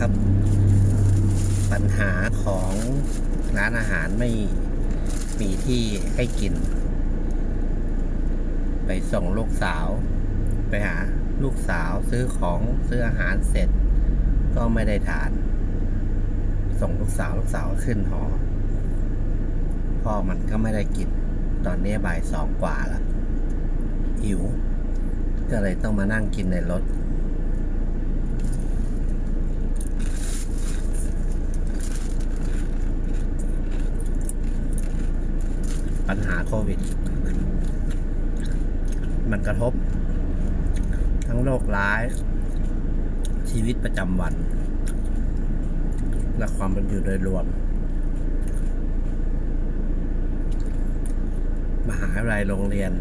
ครับ ปัญหาของร้านอาหารไม่มีที่ให้กิน ไปส่งลูกสาว ไปหาลูกสาวซื้อของซื้ออาหารเสร็จ ก็ไม่ได้ทาน ส่งลูกสาวลูกสาวขึ้นหอพ่อมันก็ไม่ได้กิน ตอนนี้บ่ายสองกว่าแล้วหิว ก็เลยต้องมานั่งกินในรถ ปัญหาโควิด มันกระทบ ทั้งโรคร้าย ชีวิตประจำวัน และความเป็นอยู่โดยรวม มหาวิทยาลัยโรงเรียน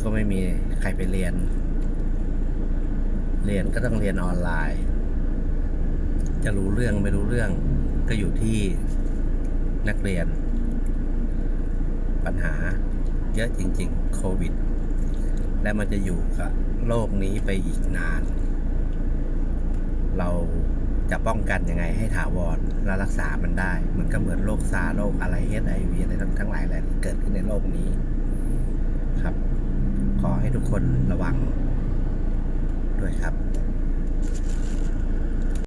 ก็ไม่มีใครไปเรียน เรียนก็ต้องเรียนออนไลน์ จะรู้เรื่องไม่รู้เรื่องก็อยู่ที่นักเรียน ปัญหาเยอะจริง ๆ โควิด และมันจะอยู่กับโลกนี้ไปอีกนาน เราจะป้องกันยังไงให้ถาวรและรักษามันได้ มันก็เหมือนโรคซาร์โรคอะไรเอสไอวีอะไรทั้งหลายแหละเกิดขึ้นในโลกนี้ ครับ ขอให้ทุกคนระวังด้วยครับ